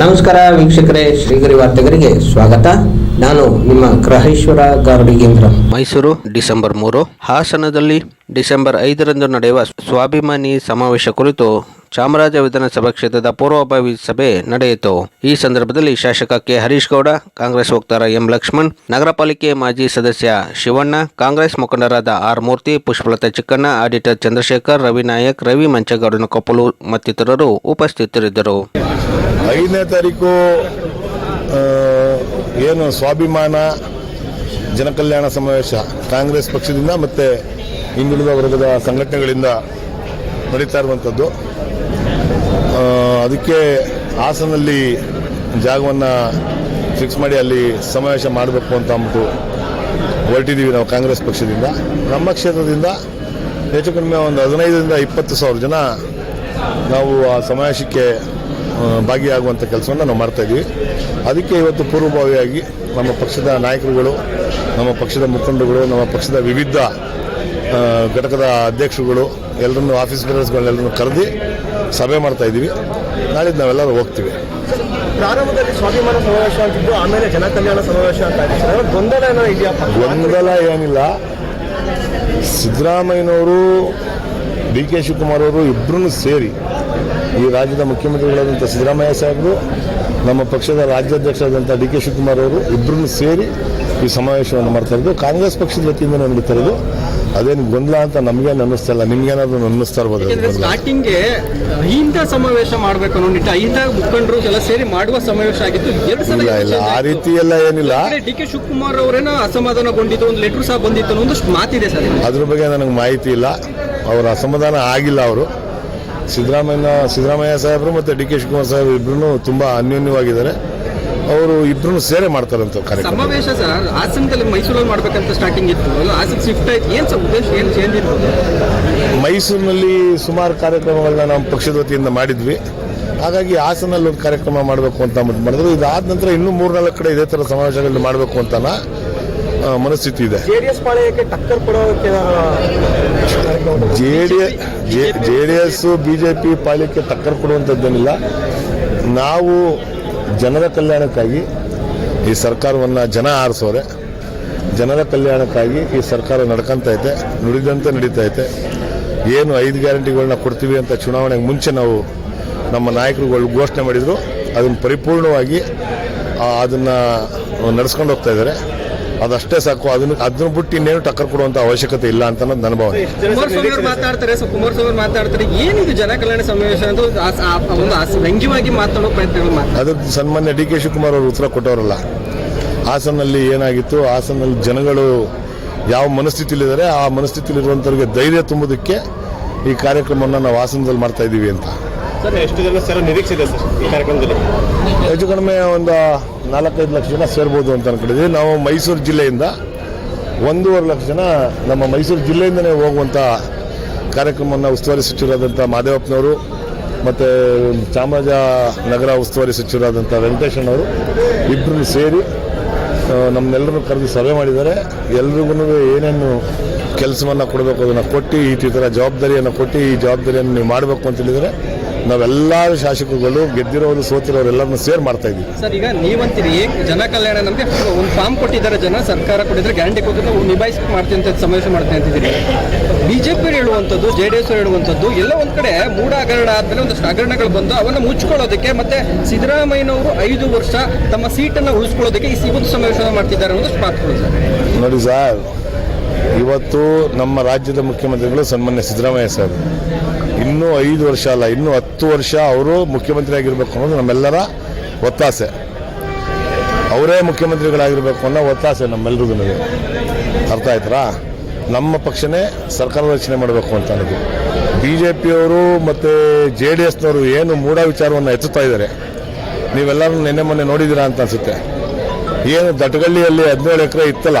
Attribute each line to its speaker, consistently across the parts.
Speaker 1: ನಮಸ್ಕಾರ ವೀಕ್ಷಕರೇ ಶ್ರೀಗರಿ ವಾರ್ತೆಗರಿಗೆ ಸ್ವಾಗತ. ನಾನು ನಿಮ್ಮ ಗ್ರಹೇಶ್ವರ ಗಾರ್ಡಿಗೇಂದ್ರ
Speaker 2: ಮೈಸೂರು ಡಿಸೆಂಬರ್ ಮೂರು. ಹಾಸನದಲ್ಲಿ ಡಿಸೆಂಬರ್ ಐದರಂದು ನಡೆಯುವ ಸ್ವಾಭಿಮಾನಿ ಸಮಾವೇಶ ಕುರಿತು ಚಾಮರಾಜ ವಿಧಾನಸಭಾ ಕ್ಷೇತ್ರದ ಪೂರ್ವಭಾವಿ ಸಭೆ ನಡೆಯಿತು. ಈ ಸಂದರ್ಭದಲ್ಲಿ ಶಾಸಕ ಕೆ. ಹರೀಶ್ ಗೌಡ ಕಾಂಗ್ರೆಸ್ ವಕ್ತಾರ ಎಂ. ಲಕ್ಷ್ಮಣ್ ನಗರ ಪಾಲಿಕೆ ಮಾಜಿ ಸದಸ್ಯ ಶಿವಣ್ಣ ಕಾಂಗ್ರೆಸ್ ಮುಖಂಡರಾದ ಆರ್. ಮೂರ್ತಿ ಪುಷ್ಪಲತಾ ಚಿಕ್ಕಣ್ಣ ಆಡಿಟರ್ ಚಂದ್ರಶೇಖರ್ ರವಿ ನಾಯಕ್ ರವಿ ಮಂಚಗೌಡನ ಕೊಪ್ಪಲು ಮತ್ತಿತರರು ಉಪಸ್ಥಿತರಿದ್ದರು.
Speaker 3: ಐದನೇ ತಾರೀಕು ಏನು ಸ್ವಾಭಿಮಾನ, ಜನಕಲ್ಯಾಣ ಸಮಾವೇಶ ಕಾಂಗ್ರೆಸ್ ಪಕ್ಷದಿಂದ ಮತ್ತು ಹಿಂದುಳಿದ ವರ್ಗದ ಸಂಘಟನೆಗಳಿಂದ ನಡೀತಾ ಇರುವಂಥದ್ದು. ಅದಕ್ಕೆ ಹಾಸನಲ್ಲಿ ಜಾಗವನ್ನು ಫಿಕ್ಸ್ ಮಾಡಿ ಅಲ್ಲಿ ಸಮಾವೇಶ ಮಾಡಬೇಕು ಅಂತ ಅಂದ್ಬಿಟ್ಟು ಹೊರಟಿದ್ದೀವಿ ನಾವು ಕಾಂಗ್ರೆಸ್ ಪಕ್ಷದಿಂದ. ನಮ್ಮ ಕ್ಷೇತ್ರದಿಂದ ಹೆಚ್ಚು ಕಡಿಮೆ ಒಂದು ಹದಿನೈದರಿಂದ ಇಪ್ಪತ್ತು ಸಾವಿರ ಜನ ನಾವು ಆ ಸಮಾವೇಶಕ್ಕೆ ಭಾಗಿಯಾಗುವಂಥ ಕೆಲಸವನ್ನು ನಾವು ಮಾಡ್ತಾ ಇದ್ದೀವಿ ಅದಕ್ಕೆ ಇವತ್ತು ಪೂರ್ವಭಾವಿಯಾಗಿ ನಮ್ಮ ಪಕ್ಷದ ನಾಯಕರುಗಳು ನಮ್ಮ ಪಕ್ಷದ ಮುಖಂಡರುಗಳು ನಮ್ಮ ಪಕ್ಷದ ವಿವಿಧ ಘಟಕದ ಅಧ್ಯಕ್ಷರುಗಳು ಎಲ್ಲರನ್ನು ಆಫೀಸ್ ಬೇರರ್ಸ್ಗಳನ್ನೆಲ್ಲರನ್ನು ಕರೆದು ಸಭೆ ಮಾಡ್ತಾ ಇದ್ದೀವಿ ನಾಳಿದ್ದು ನಾವೆಲ್ಲರೂ ಹೋಗ್ತೀವಿ.
Speaker 4: ಪ್ರಾರಂಭದಲ್ಲಿ ಸ್ವಾಭಿಮಾನ ಸಮಾವೇಶ ಅಂತಿದ್ದು ಆಮೇಲೆ ಜನಕಲ್ಯಾಣ ಸಮಾವೇಶ ಅಂತ ಗೊಂದಲ ಏನೋ ಇದೆಯಾ?
Speaker 3: ಗೊಂದಲ ಏನಿಲ್ಲ. ಸಿದ್ದರಾಮಯ್ಯನವರು ಡಿ ಕೆ ಶಿವಕುಮಾರ್ ಅವರು ಇಬ್ಬರೂ ಸೇರಿ ಈ ರಾಜ್ಯದ ಮುಖ್ಯಮಂತ್ರಿಗಳಾದಂಥ ಸಿದ್ದರಾಮಯ್ಯ ಸಾಹೇಬರು ನಮ್ಮ ಪಕ್ಷದ ರಾಜ್ಯಾಧ್ಯಕ್ಷರಾದಂಥ ಡಿ ಕೆ ಶಿವಕುಮಾರ್ ಅವರು ಇಬ್ಬರನ್ನು ಸೇರಿ ಈ ಸಮಾವೇಶವನ್ನು ಮಾಡ್ತಾ ಇರೋದು. ಕಾಂಗ್ರೆಸ್ ಪಕ್ಷದ ವತಿಯಿಂದ ನಡೀತಾ ಇರೋದು. ಅದೇನು ಗೊಂದಲ ಅಂತ ನಮಗೇನು ಅನ್ನಿಸ್ತಾ ಇಲ್ಲ. ನಿಮ್ಗೇನಾದ್ರೂ ಅನ್ನಿಸ್ತಾ ಇರ್ಬೋದು ಸ್ಟಾರ್ಟಿಂಗ್
Speaker 4: ಸ್ಟಾರ್ಟಿಂಗ್ಗೆ ಅಹಿಂದ ಸಮಾವೇಶ ಮಾಡಬೇಕು ಅನ್ನೋ ನಿಟ್ಟ ಅಹಿಂದ ಮುಖಂಡರು ಎಲ್ಲ ಸೇರಿ ಮಾಡುವ ಸಮಾವೇಶ ಆಗಿತ್ತು. ಎರಡು ಸಲ
Speaker 3: ಇಲ್ಲ ಇಲ್ಲ ಆ ರೀತಿ ಎಲ್ಲ ಏನಿಲ್ಲ.
Speaker 4: ಡಿ ಕೆ ಶಿವಕುಮಾರ್ ಅವರೇನೋ ಅಸಮಾಧಾನಗೊಂಡಿದ್ದು ಒಂದು ಲೆಟರ್ ಸಹ ಬಂದಿತ್ತು ಅನ್ನೋ ಒಂದಷ್ಟು ಮಾತಿದೆ ಸರ್.
Speaker 3: ಅದ್ರ ಬಗ್ಗೆ ನನಗೆ ಮಾಹಿತಿ ಇಲ್ಲ. ಅವರ ಅಸಮಾಧಾನ ಆಗಿಲ್ಲ ಅವರು. ಸಿದ್ದರಾಮಯ್ಯ ಸಿದ್ದರಾಮಯ್ಯ ಸಾಹೇಬರು ಮತ್ತು ಡಿ ಕೆ ಶಿವಕುಮಾರ್ ಸಾಹೇಬ್ ಇಬ್ಬರೂ ತುಂಬ ಅನ್ಯೋನ್ಯವಾಗಿದ್ದಾರೆ. ಅವರು ಇಬ್ಬರೂ ಸೇರೆ ಮಾಡ್ತಾರಂತ ಕಾರ್ಯಕ್ರಮ.
Speaker 4: ಸಮಾವೇಶ ಸರ್ ಹಾಸನದಲ್ಲಿ ಮೈಸೂರಲ್ಲಿ ಮಾಡ್ಬೇಕಂತ ಸ್ಟಾರ್ಟಿಂಗ್ ಇತ್ತು. ಹಾಸನ ಶಿಫ್ಟ್ ಆಯ್ತು. ಏನು ಸರ್ ಉದ್ದೇಶ? ಏನು ಚೇಂಜ್
Speaker 3: ಮೈಸೂರಿನಲ್ಲಿ ಸುಮಾರು ಕಾರ್ಯಕ್ರಮಗಳನ್ನ ನಾವು ಪಕ್ಷದ ವತಿಯಿಂದ ಮಾಡಿದ್ವಿ. ಹಾಗಾಗಿ ಹಾಸನಲ್ಲಿ ಒಂದು ಕಾರ್ಯಕ್ರಮ ಮಾಡಬೇಕು ಅಂತ ಮಾಡಿದ್ರು. ಇದಾದ ನಂತರ ಇನ್ನೂ ಮೂರ್ನಾಲ್ಕು ಕಡೆ ಇದೇ ಥರ ಸಮಾವೇಶಗಳನ್ನ ಮಾಡಬೇಕು ಅಂತ ಮನಸ್ಥಿತಿ ಇದೆ. J D J D S BJP J P ಪಾಲಿಕೆ ಟಕ್ಕರ್ ಕೊಡುವಂಥದ್ದೇನಿಲ್ಲ. ನಾವು ಜನರ ಕಲ್ಯಾಣಕ್ಕಾಗಿ ಈ ಸರ್ಕಾರವನ್ನು ಜನ ಆರಿಸೋರೆ. ಜನರ ಕಲ್ಯಾಣಕ್ಕಾಗಿ ಈ ಸರ್ಕಾರ ನಡ್ಕೊಂತ ಐತೆ ನುಡಿದಂತೆ ನಡೀತಾ ಐತೆ ಏನು ಐದು ಗ್ಯಾರಂಟಿಗಳನ್ನ ಕೊಡ್ತೀವಿ ಅಂತ ಚುನಾವಣೆಗೆ ಮುಂಚೆ ನಾವು ನಮ್ಮ ನಾಯಕರುಗಳು ಘೋಷಣೆ ಮಾಡಿದರು. ಅದನ್ನು ಪರಿಪೂರ್ಣವಾಗಿ ಅದನ್ನು ನಡೆಸ್ಕೊಂಡು ಹೋಗ್ತಾ ಇದ್ದಾರೆ. ಅದಷ್ಟೇ ಸಾಕು. ಅದನ್ನು ಅದನ್ನ ಬಿಟ್ಟು ಇನ್ನೇನು ಟಕ್ಕರ್ ಕೊಡುವಂತ ಅವಶ್ಯಕತೆ ಇಲ್ಲ ಅಂತ ನನ್ನ ಭಾವನೆ.
Speaker 4: ಕುಮಾರಸ್ವಾಮಿ ಮಾತಾಡ್ತಾರೆ. ಕುಮಾರಸ್ವಾಮಿ ಮಾತಾಡ್ತಾರೆ. ಏನಿದು ಜನ ಕಲ್ಯಾಣ ಸಮಾವೇಶ ಅಂತ ಒಂದು ವ್ಯಂಗ್ಯವಾಗಿ ಮಾತಾಡೋ ಪ್ರಯತ್ನ
Speaker 3: ಅದಕ್ಕೆ ಸನ್ಮಾನ್ಯ ಡಿ ಕೆ ಶಿವಕುಮಾರ್ ಅವರು ಉತ್ತರ ಕೊಟ್ಟವರಲ್ಲ. ಹಾಸನಲ್ಲಿ ಏನಾಗಿತ್ತು? ಹಾಸನಲ್ಲಿ ಜನಗಳು ಯಾವ ಮನಸ್ಥಿತಿಲಿದ್ದಾರೆ ಆ ಮನಸ್ಥಿತಿಲಿರುವಂಥವ್ರಿಗೆ ಧೈರ್ಯ ತುಂಬೋದಕ್ಕೆ ಈ ಕಾರ್ಯಕ್ರಮವನ್ನು ನಾವು ಹಾಸನದಲ್ಲಿ ಮಾಡ್ತಾ ಇದ್ದೀವಿ ಅಂತ.
Speaker 4: ಸರ್, ಎಷ್ಟು ಜನ ಸರ್ ನಿರೀಕ್ಷೆ ಸರ್ ಈ ಕಾರ್ಯಕ್ರಮದಲ್ಲಿ?
Speaker 3: ಹೆಚ್ಚು ಕಡಿಮೆ ಒಂದು ನಾಲ್ಕೈದು ಲಕ್ಷ ಜನ ಸೇರ್ಬೋದು ಅಂತ ಅನ್ಕೊಂಡಿದ್ದೀವಿ. ನಾವು ಮೈಸೂರು ಜಿಲ್ಲೆಯಿಂದ ಒಂದೂವರೆ ಲಕ್ಷ ಜನ ನಮ್ಮ ಮೈಸೂರು ಜಿಲ್ಲೆಯಿಂದನೇ ಹೋಗುವಂಥ ಕಾರ್ಯಕ್ರಮವನ್ನು ಉಸ್ತುವಾರಿ ಸಚಿವರಾದಂಥ ಮಾದೇವಪ್ಪನವರು ಮತ್ತು ಚಾಮರಾಜ ನಗರ ಉಸ್ತುವಾರಿ ಸಚಿವರಾದಂಥ ವೆಂಕಟೇಶಣ್ಣವರು ಇಬ್ಬರೂ ಸೇರಿ ನಮ್ಮನ್ನೆಲ್ಲರನ್ನು ಕರೆದು ಸಭೆ ಮಾಡಿದ್ದಾರೆ. ಎಲ್ರಿಗೂ ಏನೇನು ಕೆಲಸವನ್ನು ಕೊಡಬೇಕು ಅದನ್ನು ಕೊಟ್ಟು, ಈ ಥರ ಜವಾಬ್ದಾರಿಯನ್ನು ಕೊಟ್ಟು, ಈ ಜವಾಬ್ದಾರಿಯನ್ನು ನೀವು ಮಾಡಬೇಕು ಅಂತ ಹೇಳಿದರೆ ನಾವೆಲ್ಲ ಶಾಸಕರುಗಳು ಗೆದ್ದಿರೋರು ಸೋತಿರೋರು ಎಲ್ಲರನ್ನು ಸೇರ್ ಮಾಡ್ತಾ ಇದ್ದೀವಿ.
Speaker 4: ಸರ್ ಈಗ ನೀವಂತೀರಿ ಜನ ಕಲ್ಯಾಣ ನಮಗೆ ಒಂದು ಫಾರ್ಮ್ ಕೊಟ್ಟಿದ್ದಾರೆ ಜನ ಸರ್ಕಾರ ಕೊಟ್ಟಿದ್ರೆ ಗ್ಯಾರಂಟಿ ಕೊಟ್ಟು ನಾವು ನಿಭಾಯಿಸಿ ಮಾಡ್ತೀವಿ ಅಂತ ಸಮಾವೇಶ ಮಾಡ್ತೀನಿ ಅಂತಿದ್ದೀರಿ ಬಿಜೆಪಿ ಹೇಳುವಂಥದ್ದು ಜೆ ಡಿ ಎಸ್ ಹೇಳುವಂಥದ್ದು ಎಲ್ಲ ಒಂದ್ ಕಡೆ ಮೂಢ ಹಗರಣ ಆದ್ಮೇಲೆ ಒಂದಷ್ಟು ಹಗರಣಗಳು ಬಂದು ಅವನ್ನ ಮುಚ್ಕೊಳ್ಳೋದಕ್ಕೆ ಮತ್ತೆ ಸಿದ್ದರಾಮಯ್ಯನವರು ಐದು ವರ್ಷ ತಮ್ಮ ಸೀಟನ್ನು ಉಳಿಸ್ಕೊಳ್ಳೋದಕ್ಕೆ ಈ ಇವತ್ತು ಸಮಾವೇಶ ಮಾಡ್ತಿದ್ದಾರೆ ಅನ್ನೋದು ಮಾತುಗಳು ಸರ್.
Speaker 3: ನೋಡಿ ಸರ್ ಇವತ್ತು ನಮ್ಮ ರಾಜ್ಯದ ಮುಖ್ಯಮಂತ್ರಿಗಳು ಸನ್ಮಾನ್ಯ ಸಿದ್ದರಾಮಯ್ಯ ಸರ್. ಇನ್ನೂ ಐದು ವರ್ಷ ಅಲ್ಲ, ಇನ್ನೂ ಹತ್ತು ವರ್ಷ ಅವರು ಮುಖ್ಯಮಂತ್ರಿ ಆಗಿರಬೇಕು ಅನ್ನೋದು ನಮ್ಮೆಲ್ಲರ ಒತ್ತಾಸೆ. ಅವರೇ ಮುಖ್ಯಮಂತ್ರಿಗಳಾಗಿರ್ಬೇಕು ಅನ್ನೋ ಒತ್ತಾಸೆ ನಮ್ಮೆಲ್ರಿಗೂ ಅರ್ಥ ಆಯ್ತರಾ? ನಮ್ಮ ಪಕ್ಷನೇ ಸರ್ಕಾರ ರಚನೆ ಮಾಡಬೇಕು ಅಂತ ಅನ್ನೋದು ಬಿ ಜೆ ಪಿಯವರು ಮತ್ತು ಜೆ ಡಿ ಎಸ್ನವರು ಏನು ಮೂಢ ವಿಚಾರವನ್ನು ಎತ್ತುತ್ತಾ ಇದ್ದಾರೆ. ನೀವೆಲ್ಲರೂ ನಿನ್ನೆ ಮೊನ್ನೆ ನೋಡಿದ್ದೀರಾ ಅಂತ ಅನ್ಸುತ್ತೆ. ಏನು ದಟ್ಟಗಳ್ಳಿಯಲ್ಲಿ ಹದಿನೇಳು ಎಕರೆ ಇತ್ತಲ್ಲ.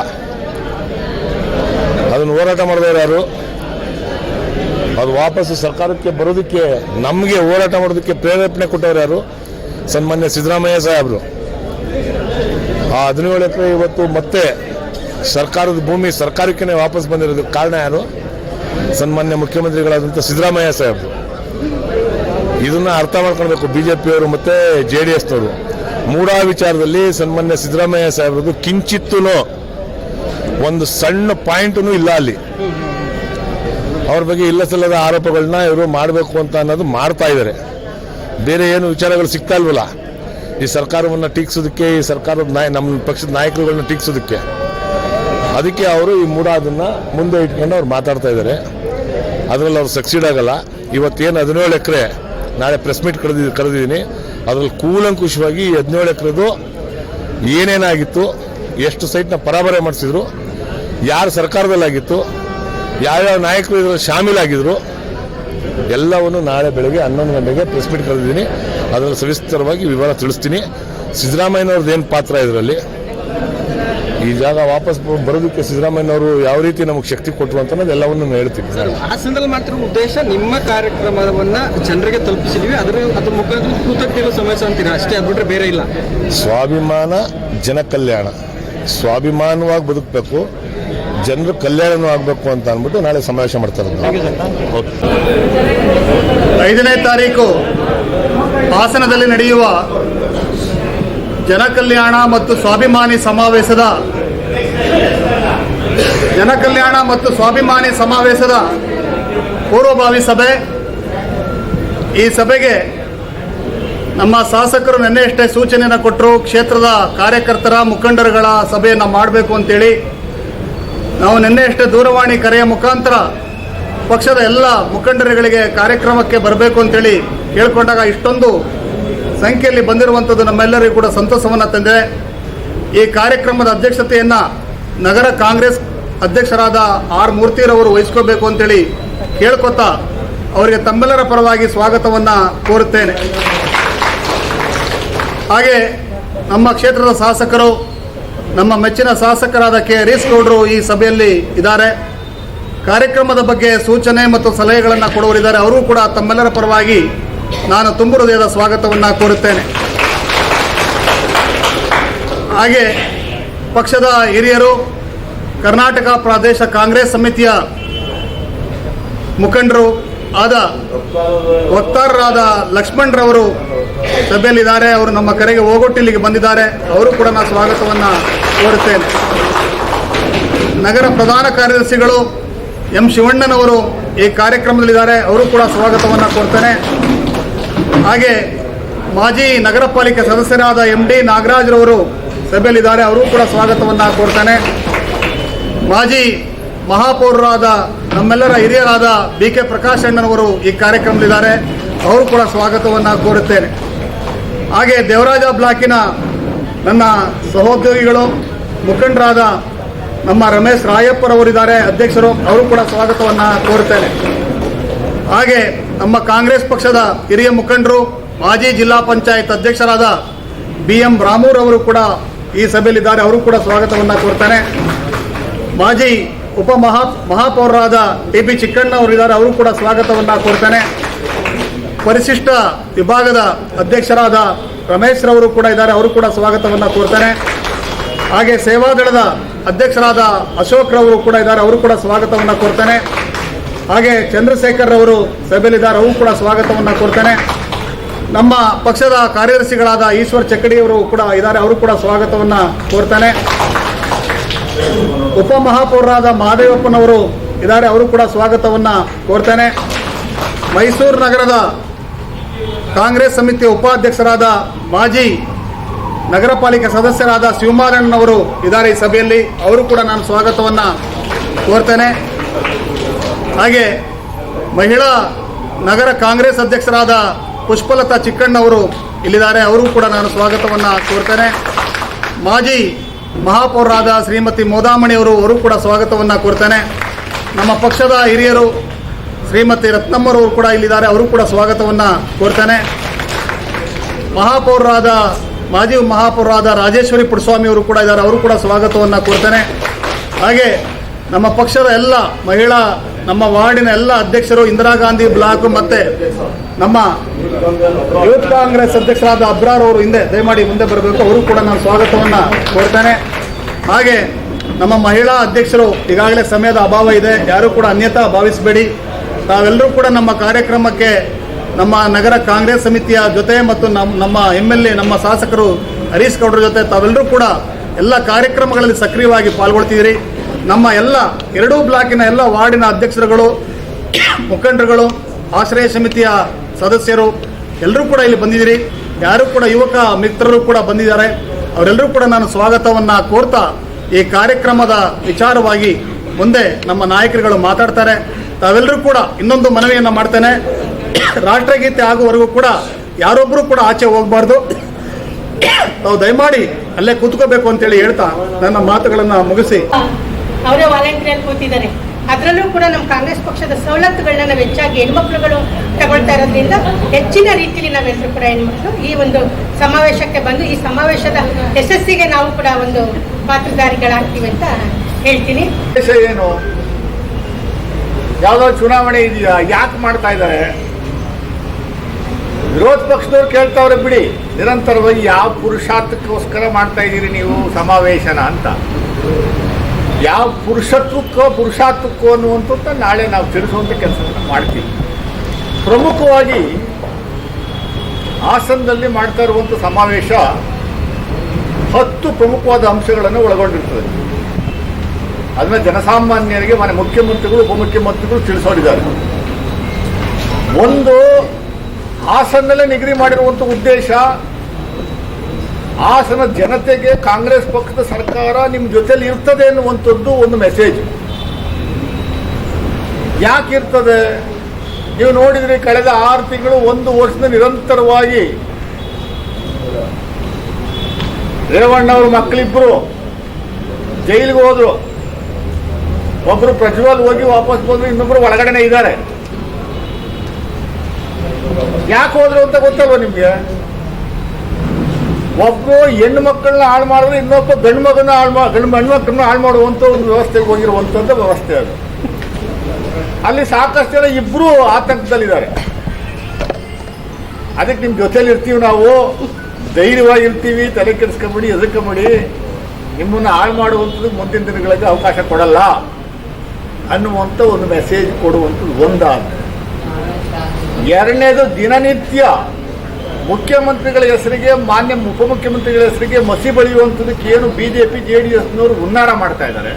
Speaker 3: ಅದನ್ನು ಹೋರಾಟ ಮಾಡಿದವರು ಯಾರು? ಅದು ವಾಪಸ್ ಸರ್ಕಾರಕ್ಕೆ ಬರೋದಕ್ಕೆ, ನಮಗೆ ಹೋರಾಟ ಮಾಡೋದಕ್ಕೆ ಪ್ರೇರೇಪಣೆ ಕೊಟ್ಟವ್ರು ಯಾರು? ಸನ್ಮಾನ್ಯ ಸಿದ್ದರಾಮಯ್ಯ ಸಾಹೇಬರು. ಆ ಹದಿನೇಳು ಎಕರೆ ಇವತ್ತು ಮತ್ತೆ ಸರ್ಕಾರದ ಭೂಮಿ ಸರ್ಕಾರಕ್ಕೆ ವಾಪಸ್ ಬಂದಿರೋದಕ್ಕೆ ಕಾರಣ ಯಾರು? ಸನ್ಮಾನ್ಯ ಮುಖ್ಯಮಂತ್ರಿಗಳಾದಂಥ ಸಿದ್ದರಾಮಯ್ಯ ಸಾಹೇಬರು. ಇದನ್ನ ಅರ್ಥ ಮಾಡ್ಕೊಳ್ಬೇಕು ಬಿಜೆಪಿಯವರು ಮತ್ತೆ ಜೆ ಡಿ ಎಸ್ನವರು ಮೂಡಾ ವಿಚಾರದಲ್ಲಿ ಸನ್ಮಾನ್ಯ ಸಿದ್ದರಾಮಯ್ಯ ಸಾಹೇಬ್ರದ್ದು ಕಿಂಚಿತ್ತೂ ಒಂದು ಸಣ್ಣ ಪಾಯಿಂಟೂ ಇಲ್ಲ ಅಲ್ಲಿ. ಅವ್ರ ಬಗ್ಗೆ ಇಲ್ಲ ಸಲ್ಲದ ಆರೋಪಗಳನ್ನ ಇವರು ಮಾಡಬೇಕು ಅಂತ ಅನ್ನೋದು ಮಾಡ್ತಾ ಇದ್ದಾರೆ ಬೇರೆ ಏನು ವಿಚಾರಗಳು ಸಿಗ್ತಾ ಇಲ್ವಲ್ಲ? ಈ ಸರ್ಕಾರವನ್ನು ಟೀಕಿಸೋದಕ್ಕೆ, ಈ ಸರ್ಕಾರದ ನಾಯ ನಮ್ಮ ಪಕ್ಷದ ನಾಯಕರುಗಳನ್ನ ಟೀಕ್ಸೋದಕ್ಕೆ. ಅದಕ್ಕೆ ಅವರು ಈ ಮೂಡಾದನ್ನ ಮುಂದೆ ಇಟ್ಕೊಂಡು ಅವ್ರು ಮಾತಾಡ್ತಾ ಇದ್ದಾರೆ ಅದರಲ್ಲಿ ಅವ್ರು ಸಕ್ಸೀಡ್ ಆಗಲ್ಲ. ಇವತ್ತೇನು ಹದಿನೇಳು ಎಕರೆ ನಾಳೆ ಪ್ರೆಸ್ ಮೀಟ್ ಕರೆದಿ, ಕರೆದಿದ್ದೀನಿ. ಅದರಲ್ಲಿ ಕೂಲಂಕುಷವಾಗಿ ಈ ಹದಿನೇಳು ಎಕರೆದು ಏನೇನಾಗಿತ್ತು, ಎಷ್ಟು ಸೈಟ್ನ ಪರಾಬರೆ ಮಾಡಿಸಿದ್ರು, ಯಾರು ಸರ್ಕಾರದಲ್ಲಾಗಿತ್ತು ಯಾವ್ಯಾವ ನಾಯಕರು ಇದರಲ್ಲಿ ಶಾಮೀಲಾಗಿದ್ರು ಎಲ್ಲವನ್ನು ನಾಳೆ ಬೆಳಗ್ಗೆ ಹನ್ನೊಂದು ಗಂಟೆಗೆ ಪ್ರೆಸ್ ಮೀಟ್ ಕರೆದಿದ್ದೀನಿ. ಅದರಲ್ಲಿ ಸವಿಸ್ತರವಾಗಿ ವಿವರ ತಿಳಿಸ್ತೀನಿ. ಸಿದ್ದರಾಮಯ್ಯನವ್ರದ್ದು ಏನು ಪಾತ್ರ ಇದರಲ್ಲಿ? ಈ ಜಾಗ ವಾಪಸ್ ಬರೋದಕ್ಕೆ ಸಿದ್ದರಾಮಯ್ಯನವರು ಯಾವ ರೀತಿ ನಮಗೆ ಶಕ್ತಿ ಕೊಟ್ಟರು ಅಂತ ಎಲ್ಲವನ್ನು ನಾನು ಹೇಳ್ತೀನಿ.
Speaker 4: ಆ ಹಾಸನದಲ್ಲಿ ಮಾತ್ರ ಉದ್ದೇಶ ನಿಮ್ಮ ಕಾರ್ಯಕ್ರಮವನ್ನು ಜನರಿಗೆ ತಲುಪಿಸಿದೀವಿ. ಅದರ ಅದ್ರ ಮುಖಾಂತರ ಕೃತಜ್ಞತೆ ಸಮಸ್ಯೆ ಅಂತೀರಾ? ಅಷ್ಟೇ ಅದು ಬಿಟ್ಟರೆ ಬೇರೆ ಇಲ್ಲ.
Speaker 3: ಸ್ವಾಭಿಮಾನ ಜನಕಲ್ಯಾಣ. ಸ್ವಾಭಿಮಾನವಾಗಿ ಬದುಕಬೇಕು. ಜನರ ಕಲ್ಯಾಣನೂ ಆಗಬೇಕು ಅಂತ ಅಂದ್ಬಿಟ್ಟು ನಾಳೆ ಸಮಾವೇಶ ಮಾಡ್ತಾರೆ.
Speaker 5: ಐದನೇ ತಾರೀಕು ಹಾಸನದಲ್ಲಿ ನಡೆಯುವ ಜನಕಲ್ಯಾಣ ಮತ್ತು ಸ್ವಾಭಿಮಾನಿ ಸಮಾವೇಶದ ಜನಕಲ್ಯಾಣ ಮತ್ತು ಸ್ವಾಭಿಮಾನಿ ಸಮಾವೇಶದ ಪೂರ್ವಭಾವಿ ಸಭೆ. ಈ ಸಭೆಗೆ ನಮ್ಮ ಶಾಸಕರು ನಿನ್ನೆಯಷ್ಟೇ ಸೂಚನೆಯನ್ನು ಕೊಟ್ಟರು, ಕ್ಷೇತ್ರದ ಕಾರ್ಯಕರ್ತರ ಮುಖಂಡರುಗಳ ಸಭೆಯನ್ನು ಮಾಡಬೇಕು ಅಂತೇಳಿ ನಾವು ನಿನ್ನೆಯಷ್ಟೇ ದೂರವಾಣಿ ಕರೆಯ ಮುಖಾಂತರ ಪಕ್ಷದ ಎಲ್ಲ ಮುಖಂಡರುಗಳಿಗೆ ಕಾರ್ಯಕ್ರಮಕ್ಕೆ ಬರಬೇಕು ಅಂತೇಳಿ ಕೇಳಿಕೊಂಡಾಗ ಇಷ್ಟೊಂದು ಸಂಖ್ಯೆಯಲ್ಲಿ ಬಂದಿರುವಂಥದ್ದು ನಮ್ಮೆಲ್ಲರಿಗೂ ಕೂಡ ಸಂತಸವನ್ನು ತಂದಿದೆ. ಈ ಕಾರ್ಯಕ್ರಮದ ಅಧ್ಯಕ್ಷತೆಯನ್ನು ನಗರ ಕಾಂಗ್ರೆಸ್ ಅಧ್ಯಕ್ಷರಾದ ಆರ್ ಮೂರ್ತಿರವರು ವಹಿಸ್ಕೋಬೇಕು ಅಂತೇಳಿ ಕೇಳ್ಕೊತಾ ಅವರಿಗೆ ತಮ್ಮೆಲ್ಲರ ಪರವಾಗಿ ಸ್ವಾಗತವನ್ನು ಕೋರುತ್ತೇನೆ. ಹಾಗೆ ನಮ್ಮ ಕ್ಷೇತ್ರದ ಶಾಸಕರು ನಮ್ಮ ಮೆಚ್ಚಿನ ಶಾಸಕರಾದ ಕೆ ಹರೀಶ್ ಗೌಡರು ಈ ಸಭೆಯಲ್ಲಿ ಇದ್ದಾರೆ. ಕಾರ್ಯಕ್ರಮದ ಬಗ್ಗೆ ಸೂಚನೆ ಮತ್ತು ಸಲಹೆಗಳನ್ನು ಕೊಡುವರಿದ್ದಾರೆ ಅವರು ಕೂಡ ತಮ್ಮೆಲ್ಲರ ಪರವಾಗಿ ನಾನು ತುಂಬು ಹೃದಯದ ಸ್ವಾಗತವನ್ನು ಕೋರುತ್ತೇನೆ. ಹಾಗೆ ಪಕ್ಷದ ಹಿರಿಯರು, ಕರ್ನಾಟಕ ಪ್ರದೇಶ ಕಾಂಗ್ರೆಸ್ ಸಮಿತಿಯ ಮುಖಂಡರು ಆದ ವಕ್ತಾರರಾದ ಲಕ್ಷ್ಮಣರವರು ಸಭೆಯಲ್ಲಿದ್ದಾರೆ, ಅವರು ನಮ್ಮ ಕರೆಗೆ ಹೋಗೊಟ್ಟಿಲ್ಲಿಗೆ ಬಂದಿದ್ದಾರೆ. ಅವರು ಕೂಡ ನಾನು ಸ್ವಾಗತವನ್ನು ಕೋರುತ್ತೇನೆ. ನಗರ ಪ್ರಧಾನ ಕಾರ್ಯದರ್ಶಿಗಳು ಎಂ ಶಿವಣ್ಣನವರು ಈ ಕಾರ್ಯಕ್ರಮದಲ್ಲಿದ್ದಾರೆ, ಅವರು ಕೂಡ ಸ್ವಾಗತವನ್ನು ಕೋರ್ತೇನೆ. ಹಾಗೆ ಮಾಜಿ ನಗರ ಪಾಲಿಕೆ ಸದಸ್ಯರಾದ ಎಂ ಡಿ ನಾಗರಾಜ್ರವರು ಸಭೆಯಲ್ಲಿದ್ದಾರೆ, ಅವರು ಕೂಡ ಸ್ವಾಗತವನ್ನು ಕೋರ್ತೇನೆ. ಮಾಜಿ ಮಹಾಪೌರರಾದ ನಮ್ಮೆಲ್ಲರ ಹಿರಿಯರಾದ ಬಿ ಕೆ ಪ್ರಕಾಶ್ ಅಣ್ಣನವರು ಈ ಕಾರ್ಯಕ್ರಮದಲ್ಲಿದ್ದಾರೆ, ಅವರು ಕೂಡ ಸ್ವಾಗತವನ್ನು ಕೋರುತ್ತೇನೆ. ಹಾಗೆ ದೇವರಾಜ ಬ್ಲಾಕಿನ ನನ್ನ ಸಹೋದ್ಯೋಗಿಗಳು, ಮುಖಂಡರಾದ ನಮ್ಮ ರಮೇಶ್ ರಾಯಪ್ಪರವರಿದ್ದಾರೆ, ಅಧ್ಯಕ್ಷರು, ಅವರು ಕೂಡ ಸ್ವಾಗತವನ್ನು ಕೋರುತ್ತೇನೆ. ಹಾಗೆ ನಮ್ಮ ಕಾಂಗ್ರೆಸ್ ಪಕ್ಷದ ಹಿರಿಯ ಮುಖಂಡರು, ಮಾಜಿ ಜಿಲ್ಲಾ ಪಂಚಾಯತ್ ಅಧ್ಯಕ್ಷರಾದ ಬಿ ಎಂ ರಾಮೂರ್ ಅವರು ಕೂಡ ಈ ಸಭೆಯಲ್ಲಿದ್ದಾರೆ, ಅವರು ಕೂಡ ಸ್ವಾಗತವನ್ನು ಕೋರ್ತಾನೆ ಮಾಜಿ ಉಪ ಮಹಾ ಮಹಾಪೌರರಾದ ಟಿ ಬಿ ಚಿಕ್ಕಣ್ಣ ಅವರಿದ್ದಾರೆ ಅವರು ಕೂಡ ಸ್ವಾಗತವನ್ನು ಕೋರ್ತಾನೆ ಪರಿಶಿಷ್ಟ ವಿಭಾಗದ ಅಧ್ಯಕ್ಷರಾದ ರಮೇಶ್ ರವರು ಕೂಡ ಇದ್ದಾರೆ. ಅವರು ಕೂಡ ಸ್ವಾಗತವನ್ನು ಕೋರ್ತಾರೆ ಹಾಗೆ ಸೇವಾದಳದ ಅಧ್ಯಕ್ಷರಾದ ಅಶೋಕ್ ರವರು ಕೂಡ ಇದ್ದಾರೆ. ಅವರು ಕೂಡ ಸ್ವಾಗತವನ್ನು ಕೋರ್ತಾನೆ. ಹಾಗೆ ಚಂದ್ರಶೇಖರ್ ರವರು ಸಭೆಯಲ್ಲಿದ್ದಾರೆ. ಅವರು ಕೂಡ ಸ್ವಾಗತವನ್ನು ಕೋರ್ತಾನೆ. ನಮ್ಮ ಪಕ್ಷದ ಕಾರ್ಯದರ್ಶಿಗಳಾದ ಈಶ್ವರ್ ಚಕ್ಕಡಿಯವರು ಕೂಡ ಇದ್ದಾರೆ. ಅವರು ಕೂಡ ಸ್ವಾಗತವನ್ನು ಕೋರ್ತಾನೆ. ಉಪಮಹಾಪೌರರಾದ ಮಹಾದೇವಪ್ಪನವರು ಇದ್ದಾರೆ. ಅವರು ಕೂಡ ಸ್ವಾಗತವನ್ನು ಕೋರ್ತಾನೆ. ಮೈಸೂರು ನಗರದ ಕಾಂಗ್ರೆಸ್ ಸಮಿತಿಯ ಉಪಾಧ್ಯಕ್ಷರಾದ ಮಾಜಿ ನಗರ ಪಾಲಿಕೆ ಸದಸ್ಯರಾದ ಶಿವಮಾರಣ್ಣನವರು ಇದ್ದಾರೆ ಈ ಸಭೆಯಲ್ಲಿ. ಅವರು ಕೂಡ ನಾನು ಸ್ವಾಗತವನ್ನು ಕೋರ್ತೇನೆ. ಹಾಗೆ ಮಹಿಳಾ ನಗರ ಕಾಂಗ್ರೆಸ್ ಅಧ್ಯಕ್ಷರಾದ ಪುಷ್ಪಲತಾ ಚಿಕ್ಕಣ್ಣವರು ಇಲ್ಲಿದ್ದಾರೆ. ಅವರು ಕೂಡ ನಾನು ಸ್ವಾಗತವನ್ನು ಕೋರ್ತೇನೆ. ಮಾಜಿ ಮಹಾಪೌರರಾದ ಶ್ರೀಮತಿ ಮೋದಾಮಣಿಯವರು ಅವರು ಕೂಡ ಸ್ವಾಗತವನ್ನು ಕೋರ್ತೇನೆ. ನಮ್ಮ ಪಕ್ಷದ ಹಿರಿಯರು ಶ್ರೀಮತಿ ರತ್ನಮ್ಮರವರು ಕೂಡ ಇಲ್ಲಿದ್ದಾರೆ. ಅವರು ಕೂಡ ಸ್ವಾಗತವನ್ನು ಕೋರ್ತಾನೆ. ಮಹಾಪೌರರಾದ ಮಾಜಿ ಮಹಾಪೌರರಾದ ರಾಜೇಶ್ವರಿ ಪುಟ್ಸ್ವಾಮಿ ಅವರು ಕೂಡ ಇದ್ದಾರೆ. ಅವರು ಕೂಡ ಸ್ವಾಗತವನ್ನು ಕೋರ್ತಾನೆ. ಹಾಗೆ ನಮ್ಮ ಪಕ್ಷದ ಎಲ್ಲ ಮಹಿಳಾ, ನಮ್ಮ ವಾರ್ಡಿನ ಎಲ್ಲ ಅಧ್ಯಕ್ಷರು ಇಂದಿರಾ ಗಾಂಧಿ ಬ್ಲಾಕ್ ಮತ್ತೆ ನಮ್ಮ ಯೂತ್ ಕಾಂಗ್ರೆಸ್ ಅಧ್ಯಕ್ಷರಾದ ಅಬ್ರಾರ್ ಅವರು ಹಿಂದೆ ದಯಮಾಡಿ ಮುಂದೆ ಬರಬೇಕು. ಅವರು ಕೂಡ ನಾನು ಸ್ವಾಗತವನ್ನು ಕೋರ್ತಾನೆ. ಹಾಗೆ ನಮ್ಮ ಮಹಿಳಾ ಅಧ್ಯಕ್ಷರು ಈಗಾಗಲೇ ಸಮಯದ ಅಭಾವ ಇದೆ. ಯಾರು ಕೂಡ ಅನ್ಯತಾ ಭಾವಿಸಬೇಡಿ. ತಾವೆಲ್ಲರೂ ಕೂಡ ನಮ್ಮ ಕಾರ್ಯಕ್ರಮಕ್ಕೆ ನಮ್ಮ ನಗರ ಕಾಂಗ್ರೆಸ್ ಸಮಿತಿಯ ಜೊತೆ ಮತ್ತು ನಮ್ಮ ನಮ್ಮ ಎಂ ಎಲ್ ಎ ನಮ್ಮ ಶಾಸಕರು ಹರೀಶ್ ಗೌಡ್ರ ಜೊತೆ ತಾವೆಲ್ಲರೂ ಕೂಡ ಎಲ್ಲ ಕಾರ್ಯಕ್ರಮಗಳಲ್ಲಿ ಸಕ್ರಿಯವಾಗಿ ಪಾಲ್ಗೊಳ್ತಿದ್ದೀರಿ ನಮ್ಮ ಎಲ್ಲ ಎರಡೂ ಬ್ಲಾಕಿನ ಎಲ್ಲ ವಾರ್ಡಿನ ಅಧ್ಯಕ್ಷರುಗಳು, ಮುಖಂಡರುಗಳು, ಆಶ್ರಯ ಸಮಿತಿಯ ಸದಸ್ಯರು ಎಲ್ಲರೂ ಕೂಡ ಇಲ್ಲಿ ಬಂದಿದ್ದೀರಿ. ಯಾರು ಕೂಡ ಯುವಕ ಮಿತ್ರರು ಕೂಡ ಬಂದಿದ್ದಾರೆ. ಅವರೆಲ್ಲರೂ ಕೂಡ ನಾನು ಸ್ವಾಗತವನ್ನು ಕೋರ್ತಾ ಈ ಕಾರ್ಯಕ್ರಮದ ವಿಚಾರವಾಗಿ ಮುಂದೆ ನಮ್ಮ ನಾಯಕರುಗಳು ಮಾತಾಡ್ತಾರೆ. ತಾವೆಲ್ಲರೂ ಕೂಡ ಇನ್ನೊಂದು ಮನವಿಯನ್ನು ಮಾಡ್ತೇನೆ. ರಾಷ್ಟ್ರಗೀತೆ ಆಗುವವರೆಗೂ ಕೂಡ ಯಾರೊಬ್ಬರು ಕೂಡ ಆಚೆ ಹೋಗಬಾರ್ದು. ತಾವು ದಯಮಾಡಿ ಅಲ್ಲೇ ಕೂತ್ಕೋಬೇಕು ಅಂತೇಳಿ ಹೇಳ್ತಾ ನನ್ನ ಮಾತುಗಳನ್ನು ಮುಗಿಸಿ.
Speaker 6: ಅವರೇ ವಾಲಂಟಿಯರ್ ಕೂತಿದ್ದಾರೆ. ಅದರಲ್ಲೂ ಕೂಡ ನಮ್ಮ ಕಾಂಗ್ರೆಸ್ ಪಕ್ಷದ ಸವಲತ್ತುಗಳನ್ನ ನಾವು ಹೆಚ್ಚಾಗಿ ಹೆಣ್ಮಕ್ಳುಗಳು ತಗೊಳ್ತಾ ಇರೋದ್ರಿಂದ ಹೆಚ್ಚಿನ ರೀತಿಯಲ್ಲಿ ನಾವೆಲ್ಲರೂ ಕೂಡ ಹೆಣ್ಮಕ್ಳು ಈ ಒಂದು ಸಮಾವೇಶಕ್ಕೆ ಬಂದು ಈ ಸಮಾವೇಶದ ಯಶಸ್ಸಿಗೆ ನಾವು ಕೂಡ ಒಂದು ಪಾತ್ರಧಾರಿಗಳಾಗ್ತೀವಿ ಅಂತ ಹೇಳ್ತೀನಿ.
Speaker 7: ಏನು? ಯಾವುದೋ ಚುನಾವಣೆ ಇದೆಯಾ? ಯಾಕೆ ಮಾಡ್ತಾ ಇದ್ದಾರೆ? ವಿರೋಧ ಪಕ್ಷದವ್ರು ಕೇಳ್ತಾವ್ರೆ ಬಿಡಿ. ನಿರಂತರವಾಗಿ ಯಾವ ಪುರುಷಾರ್ಥಕ್ಕೋಸ್ಕರ ಮಾಡ್ತಾ ಇದ್ದೀರಿ ನೀವು ಸಮಾವೇಶನ ಅಂತ? ಯಾವ ಪುರುಷತ್ವಕ್ಕೋ ಪುರುಷಾರ್ಥಕ್ಕೋ ಅನ್ನುವಂಥದ್ದು ನಾಳೆ ನಾವು ತಿಳಿಸುವಂಥ ಕೆಲಸವನ್ನು ಮಾಡ್ತೀವಿ. ಪ್ರಮುಖವಾಗಿ ಹಾಸನದಲ್ಲಿ ಮಾಡ್ತಾ ಇರುವಂಥ ಸಮಾವೇಶ ಹತ್ತು ಪ್ರಮುಖವಾದ ಅಂಶಗಳನ್ನು ಒಳಗೊಂಡಿರ್ತದೆ. ಅದನ್ನ ಜನಸಾಮಾನ್ಯರಿಗೆ ಮನೆ ಮುಖ್ಯಮಂತ್ರಿಗಳು, ಉಪಮುಖ್ಯಮಂತ್ರಿಗಳು ತಿಳಿಸೋರಿದ್ದಾರೆ. ಒಂದು ಹಾಸನಲ್ಲೇ ನಿಗದಿ ಮಾಡಿರುವಂಥ ಉದ್ದೇಶ, ಹಾಸನ ಜನತೆಗೆ ಕಾಂಗ್ರೆಸ್ ಪಕ್ಷದ ಸರ್ಕಾರ ನಿಮ್ಮ ಜೊತೆಯಲ್ಲಿ ಇರ್ತದೆ ಅನ್ನುವಂಥದ್ದು ಒಂದು ಮೆಸೇಜ್ ಯಾಕೆ ಇರ್ತದೆ? ನೀವು ನೋಡಿದ್ರಿ ಕಳೆದ ಆರು ತಿಂಗಳು ಒಂದು ವರ್ಷದ ನಿರಂತರವಾಗಿ ರೇವಣ್ಣವ್ರ ಮಕ್ಕಳಿಬ್ರು ಜೈಲಿಗೆ ಹೋದ್ರು. ಒಬ್ರು ಪ್ರಜ್ವಲ್ ಹೋಗಿ ವಾಪಸ್ ಬಂದ್ರು, ಇನ್ನೊಬ್ರು ಒಳಗಡೆನೆ ಇದ್ದಾರೆ. ಯಾಕೆ ಹೋದ್ರು ಅಂತ ಗೊತ್ತಲ್ವ ನಿಮ್ಗೆ? ಒಬ್ಬರು ಹೆಣ್ಣು ಮಕ್ಕಳನ್ನ ಹಾಳು ಮಾಡಿದ್ರೆ ಇನ್ನೊಬ್ಬ ಗಂಡು ಮಗನ ಹಾಳು ಗಂಡು ಹೆಣ್ಣು ಮಕ್ಕಳನ್ನ ಹಾಳು ಮಾಡುವಂಥ ಒಂದು ವ್ಯವಸ್ಥೆಗೆ ಹೋಗಿರುವಂಥದ್ದು ವ್ಯವಸ್ಥೆ ಅದು. ಅಲ್ಲಿ ಸಾಕಷ್ಟು ಜನ ಇಬ್ರು ಆತಂಕದಲ್ಲಿದ್ದಾರೆ. ಅದಕ್ಕೆ ನಿಮ್ಮ ಜೊತೆಲಿ ಇರ್ತೀವಿ ನಾವು. ಧೈರ್ಯವಾಗಿ ಇರ್ತೀವಿ ತಲೆ ಕೆಡಿಸ್ಕೊಂಬಿಡಿ ಎದಕ್ಕಂಬಿಡಿ ನಿಮ್ಮನ್ನು ಹಾಳು ಮಾಡುವಂಥದ್ದು ಮುಂದಿನ ದಿನಗಳಿಗೆ ಅವಕಾಶ ಕೊಡಲ್ಲ. ಅನ್ನುವಂಥ ಒಂದು ಮೆಸೇಜ್ ಕೊಡುವಂಥದ್ದು ಒಂದಾದ. ಎರಡನೇದು ದಿನನಿತ್ಯ ಮುಖ್ಯಮಂತ್ರಿಗಳ ಹೆಸರಿಗೆ, ಮಾನ್ಯ ಉಪಮುಖ್ಯಮಂತ್ರಿಗಳ ಹೆಸರಿಗೆ ಮಸಿ ಬಳಿಯುವಂಥದ್ದಕ್ಕೆ ಏನು B J P J D ಎಸ್ನವರು ಉನ್ನಾರ ಮಾಡ್ತಾ ಇದ್ದಾರೆ.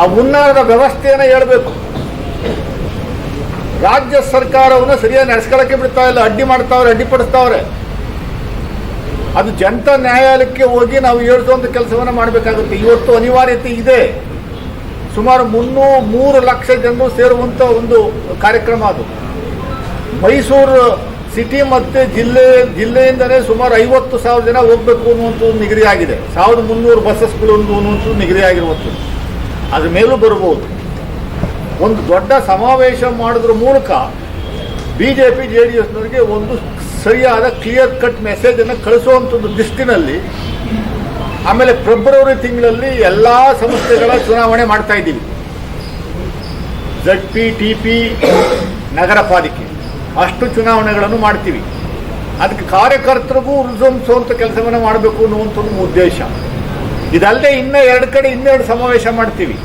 Speaker 7: ಆ ಉನ್ನಾರದ ವ್ಯವಸ್ಥೆಯನ್ನು ಹೇಳಬೇಕು. ರಾಜ್ಯ ಸರ್ಕಾರವನ್ನು ಸರಿಯಾಗಿ ನಡೆಸ್ಕೊಳ್ಳೋಕ್ಕೆ ಬಿಡ್ತಾ ಇಲ್ಲ. ಅಡ್ಡಿ ಮಾಡ್ತಾವ್ರೆ, ಅಡ್ಡಿಪಡಿಸ್ತಾವ್ರೆ. ಅದು ಜನತಾ ನ್ಯಾಯಾಲಯಕ್ಕೆ ಹೋಗಿ ನಾವು ಹೇಳ್ಸುವಂಥ ಕೆಲಸವನ್ನು ಮಾಡಬೇಕಾಗುತ್ತೆ. ಇವತ್ತು ಅನಿವಾರ್ಯತೆ ಇದೆ. ಸುಮಾರು ಮುನ್ನೂ ಮೂರು ಲಕ್ಷ ಜನರು ಸೇರುವಂಥ ಒಂದು ಕಾರ್ಯಕ್ರಮ ಅದು. ಮೈಸೂರು ಸಿಟಿ ಮತ್ತು ಜಿಲ್ಲೆ, ಜಿಲ್ಲೆಯಿಂದಲೇ ಸುಮಾರು ಐವತ್ತು ಸಾವಿರ ಜನ ಹೋಗಬೇಕು ಅನ್ನುವಂಥ ಒಂದು ನಿಗದಿ ಆಗಿದೆ. ಸಾವಿರದ ಮುನ್ನೂರು ಬಸ್ಸಸ್ಗಳು ಅನ್ನುವಂಥದ್ದು ನಿಗದಿ ಆಗಿರುವಂಥದ್ದು. ಅದ್ರ ಮೇಲೂ ಬರ್ಬೋದು. ಒಂದು ದೊಡ್ಡ ಸಮಾವೇಶ ಮಾಡೋದ್ರ ಮೂಲಕ B J P J D ಎಸ್ನವರಿಗೆ ಒಂದು ಸರಿಯಾದ ಕ್ಲಿಯರ್ ಕಟ್ ಮೆಸೇಜನ್ನು ಕಳಿಸುವಂಥದ್ದು ದೃಷ್ಟಿನಲ್ಲಿ ಆಮೇಲೆ ಫೆಬ್ರವರಿ ತಿಂಗಳಲ್ಲಿ ಎಲ್ಲ ಸಂಸ್ಥೆಗಳ ಚುನಾವಣೆ ಮಾಡ್ತಾ ಇದ್ದೀವಿ. ಜಡ್ ಪಿ ಟಿ ಪಿ ನಗರ ಪಾಲಿಕೆ. ಅಷ್ಟು ಚುನಾವಣೆಗಳನ್ನು ಮಾಡ್ತೀವಿ. ಅದಕ್ಕೆ ಕಾರ್ಯಕರ್ತರಿಗೂ ಅಂತ ಕೆಲಸವನ್ನು ಮಾಡಬೇಕು ಅನ್ನುವಂಥ ಉದ್ದೇಶ. ಇದಲ್ಲದೆ ಇನ್ನ ಎರಡು ಕಡೆ ಇನ್ನೆರಡು ಸಮಾವೇಶ ಮಾಡ್ತೀವಿ.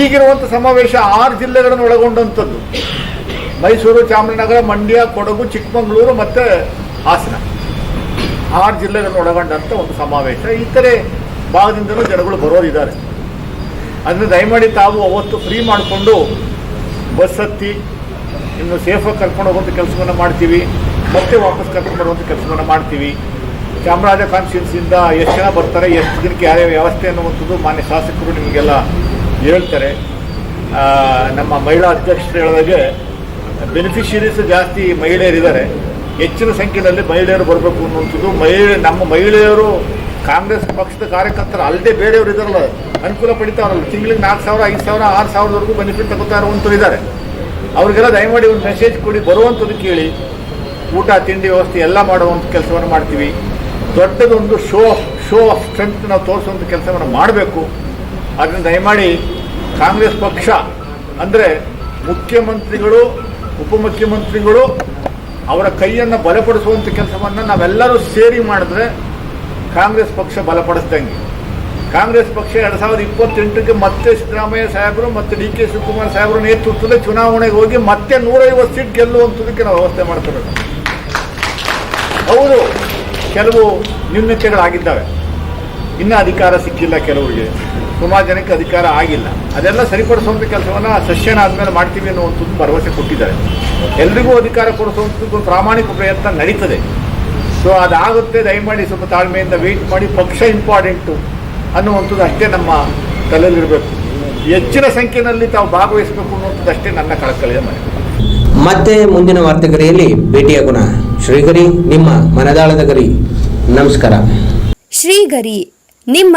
Speaker 7: ಈಗಿರುವಂಥ ಸಮಾವೇಶ ಆರು ಜಿಲ್ಲೆಗಳನ್ನು ಒಳಗೊಂಡಂಥದ್ದು. ಮೈಸೂರು, ಚಾಮರಾಜನಗರ, ಮಂಡ್ಯ, ಕೊಡಗು, ಚಿಕ್ಕಮಗಳೂರು ಮತ್ತು ಹಾಸನ. ಆರು ಜಿಲ್ಲೆಗಳನ್ನು ಒಳಗೊಂಡಂಥ ಒಂದು ಸಮಾವೇಶ. ಇತರೆ ಭಾಗದಿಂದಲೂ ಜನಗಳು ಬರೋರಿದ್ದಾರೆ. ಅದನ್ನು ದಯಮಾಡಿ ತಾವು ಅವತ್ತು ಫ್ರೀ ಮಾಡಿಕೊಂಡು ಬಸ್ ಹತ್ತಿ, ಇನ್ನು ಸೇಫಾಗಿ ಕರ್ಕೊಂಡು ಹೋಗುವಂಥ ಕೆಲಸವನ್ನು ಮಾಡ್ತೀವಿ. ಮತ್ತೆ ವಾಪಸ್ ಕರ್ಕೊಂಡು ಬರುವಂಥ ಕೆಲಸವನ್ನು ಮಾಡ್ತೀವಿ. ಚಾಮರಾಜ ಕಾನ್ಸ್ಟಿಟ್ಯೂನ್ಸಿಯಿಂದ ಎಷ್ಟು ಜನ ಬರ್ತಾರೆ, ಎಷ್ಟು ದಿನಕ್ಕೆ ಯಾವ್ಯಾವ ವ್ಯವಸ್ಥೆ ಅನ್ನುವಂಥದ್ದು ಮಾನ್ಯ ಶಾಸಕರು ನಿಮಗೆಲ್ಲ ಹೇಳ್ತಾರೆ. ನಮ್ಮ ಮಹಿಳಾ ಅಧ್ಯಕ್ಷರು ಹೇಳಿದಾಗೆ ಬೆನಿಫಿಷರೀಸ್ ಜಾಸ್ತಿ ಮಹಿಳೆಯರಿದ್ದಾರೆ. ಹೆಚ್ಚಿನ ಸಂಖ್ಯೆಯಲ್ಲಿ ಮಹಿಳೆಯರು ಬರಬೇಕು ಅನ್ನುವಂಥದ್ದು. ಮಹಿಳೆ, ನಮ್ಮ ಮಹಿಳೆಯರು ಕಾಂಗ್ರೆಸ್ ಪಕ್ಷದ ಕಾರ್ಯಕರ್ತರು ಅಲ್ಲದೆ ಬೇರೆಯವರು ಇದ್ದಾರಲ್ಲ, ಅನುಕೂಲ ಪಡಿತಾರಲ್ಲ. ತಿಂಗಳಿಗೆ ನಾಲ್ಕು ಸಾವಿರ, ಐದು ಸಾವಿರ, ಆರು ಸಾವಿರದವರೆಗೂ ಬೆನಿಫಿಟ್ ತಗೋತಾ ಇರುವಂಥವ್ರು ಇದ್ದಾರೆ. ಅವರಿಗೆಲ್ಲ ದಯಮಾಡಿ ಒಂದು ಮೆಸೇಜ್ ಕೊಡಿ, ಬರುವಂಥದ್ದು ಕೇಳಿ. ಊಟ, ತಿಂಡಿ ವ್ಯವಸ್ಥೆ ಎಲ್ಲ ಮಾಡುವಂಥ ಕೆಲಸವನ್ನು ಮಾಡ್ತೀವಿ. ದೊಡ್ಡದೊಂದು ಶೋ ಶೋ ಆಫ್ ಸ್ಟ್ರೆಂತ್ ನಾವು ತೋರಿಸುವಂಥ ಕೆಲಸವನ್ನು ಮಾಡಬೇಕು. ಅದನ್ನು ದಯಮಾಡಿ ಕಾಂಗ್ರೆಸ್ ಪಕ್ಷ ಅಂದರೆ ಮುಖ್ಯಮಂತ್ರಿಗಳು, ಉಪಮುಖ್ಯಮಂತ್ರಿಗಳು ಅವರ ಕೈಯನ್ನು ಬಲಪಡಿಸುವಂಥ ಕೆಲಸವನ್ನು ನಾವೆಲ್ಲರೂ ಸೇರಿ ಮಾಡಿದ್ರೆ ಕಾಂಗ್ರೆಸ್ ಪಕ್ಷ ಬಲಪಡಿಸ್ದಂಗೆ. ಕಾಂಗ್ರೆಸ್ ಪಕ್ಷ ಎರಡು ಸಾವಿರದ ಇಪ್ಪತ್ತೆಂಟಕ್ಕೆ ಮತ್ತೆ ಸಿದ್ದರಾಮಯ್ಯ ಸಾಹೇಬರು ಮತ್ತು ಡಿ ಕೆ ಶಿವಕುಮಾರ್ ಸಾಹೇಬರು ನೇತೃತ್ವದ ಚುನಾವಣೆಗೆ ಹೋಗಿ ಮತ್ತೆ ನೂರೈವತ್ತು ಸೀಟ್ ಗೆಲ್ಲುವಂಥದಕ್ಕೆ ನಾವು ವ್ಯವಸ್ಥೆ ಮಾಡ್ತಾರೆ ಹೌದು, ಕೆಲವು ನ್ಯೂನತೆಗಳಾಗಿದ್ದಾವೆ. ಇನ್ನೂ ಅಧಿಕಾರ ಸಿಕ್ಕಿಲ್ಲ ಕೆಲವರಿಗೆ. ಸುಮಾರು ಜನಕ್ಕೆ ಅಧಿಕಾರ ಆಗಿಲ್ಲ. ಅದೆಲ್ಲ ಸರಿಪಡಿಸುವಂಥ ಕೆಲಸವನ್ನು ಸೆಷನ್ ಆದಮೇಲೆ ಮಾಡ್ತೀವಿ ಅನ್ನುವಂಥದ್ದು ಭರವಸೆ ಕೊಟ್ಟಿದ್ದಾರೆ. ಎಲ್ರಿಗೂ ಅಧಿಕಾರ ಕೊಡಿಸುವಂಥದ್ದು ಪ್ರಾಮಾಣಿಕ ಪ್ರಯತ್ನ ನಡೀತದೆ. ಸೊ ಅದಾಗುತ್ತೆ ದಯಮಾಡಿ ಸ್ವಲ್ಪ ತಾಳ್ಮೆಯಿಂದ ವೆಯ್ಟ್ ಮಾಡಿ ಪಕ್ಷ ಇಂಪಾರ್ಟೆಂಟು ಅನ್ನುವಂಥದ್ದು ಅಷ್ಟೇ ನಮ್ಮ ತಲೆಯಲ್ಲಿರಬೇಕು. ಹೆಚ್ಚಿನ ಸಂಖ್ಯೆಯಲ್ಲಿ ತಾವು ಭಾಗವಹಿಸಬೇಕು ಅನ್ನುವಂಥದ್ದು ಅಷ್ಟೇ ನನ್ನ ಕಳಕಳಿಯ ಮನೆ
Speaker 1: ಮತ್ತೆ ಮುಂದಿನ ವಾರ್ತೆಗರಿಯಲ್ಲಿ ಭೇಟಿಯಾಗೋಣ. ಶ್ರೀಗರಿ ನಿಮ್ಮ ಮನದಾಳದ ಗರಿ. ನಮಸ್ಕಾರ.
Speaker 8: ಶ್ರೀಗರಿ ನಿಮ್ಮ